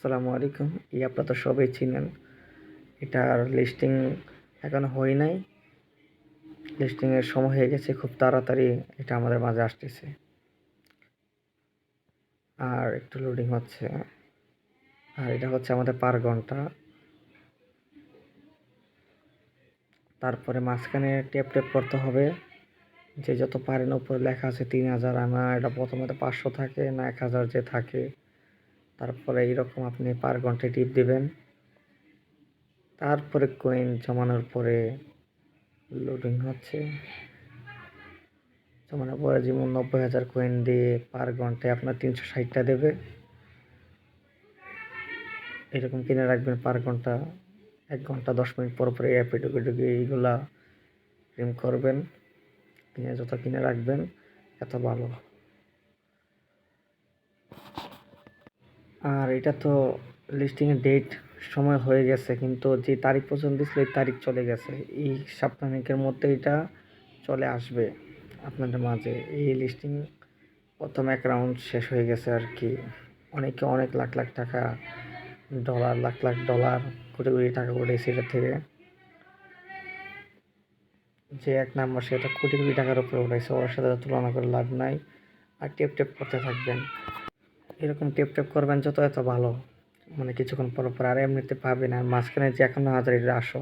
আসসালামু আলাইকুম। এই আপনারা তো সবাই চিনেন। এটার লিস্টিং এখনও হয় নাই। লিস্টিংয়ের সময় হয়ে গেছে, খুব তাড়াতাড়ি এটা আমাদের মাঝে আসতেছে। আর একটু লোডিং হচ্ছে। আর এটা হচ্ছে আমাদের পার ঘণ্টা। তারপরে মাঝখানে টেপ টেপ করতে হবে। যে যত পারেন, উপরে লেখা আছে তিন হাজার আনা এটা প্রথমে তো পাঁচশো থাকে, না, এক হাজার যে থাকে। তারপরে এইরকম আপনি পার ঘন্টায় টিপ দিবেন। তারপরে কয়েন জমানোর পরে লোডিং হচ্ছে। জমানোর পরে যেমন নব্বই হাজার কয়েন দিয়ে পার ঘন্টায় আপনার তিনশো ষাটটা দেবে। এরকম কিনে রাখবেন পার ঘণ্টা, এক ঘণ্টা, দশ মিনিট পর পরে অ্যাপে ঢুকে ঢুকে এইগুলা রিম করবেন। কিনে যত কিনে রাখবেন, এত ভালো। আর এটা তো লিস্টিংয়ের ডেট সময় হয়ে গেছে, কিন্তু যে তারিখ পর্যন্ত দিছিল এই তারিখ চলে গেছে। এই সাপ্তাহিকের মধ্যে এটা চলে আসবে আপনাদের মাঝে। এই লিস্টিং প্রথম এক রাউন্ড শেষ হয়ে গেছে আর কি। অনেকে অনেক লাখ লাখ টাকা ডলার লাখ লাখ ডলার কোটি কোটি টাকা উঠেছে এটা থেকে যে এক নাম্বার সেটা কোটি কোটি টাকার উপরে উঠেছে ওর সাথে তুলনা করে লাভ নাই। আর টেপ টেপ করতে থাকবেন। এরকম টেপ টেপ করবেন যত এত ভালো। মানে কিছুক্ষণ পর পর আর এমনিতে পাবেন আর মাঝখানে যে এখনও হাজার এটা আসো